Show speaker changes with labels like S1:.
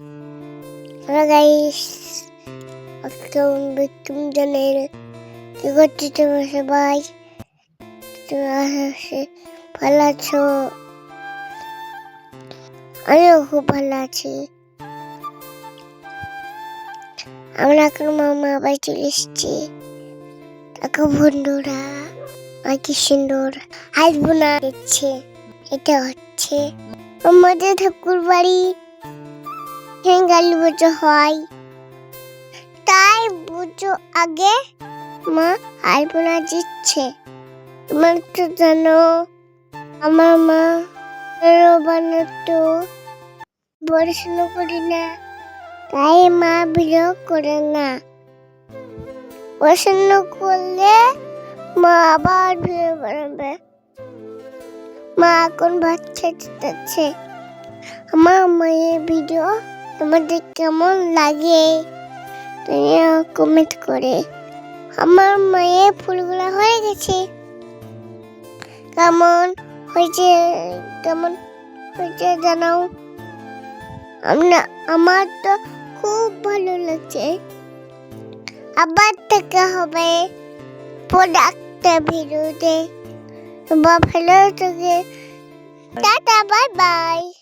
S1: Hello guys আসসালামু আলাইকুম কি করছ তোমরা সবাই ভালো আছো আমিও খুব ভালো আছি আমরা এখন মামা আবার চলে এসেছি দেখো বন্ধুরা আর কি সুন্দর হাসবো না দেখছে এটা হচ্ছে আমাদের ঠাকুর বাড়ি এখানে গালি পুজো হয় তাই পুজো আগে মা আলপনা দিচ্ছে তোমার তো জানো আমার মা বানাতো পড়াশোনা করি না তাই মা বিরোধ করে না পড়াশোনা করলে মা আবার ভিড় বানাবে মা এখন বাচ্চা দিতেছে আমার মায়ের ভিডিও তোমাদের কেমন লাগে? তুমি কমেন্ট করে আমার মায়ের ফুলগুলো হয়ে গেছে। কেমন হয়েছে কেমন হয়েছে জানাও। আমরা আমার তো খুব ভালো লাগছে। আবার থেকে হবে প্রোডাক্টটা ভিডিওতে। বা ভালো থাকে টাটা বাই বাই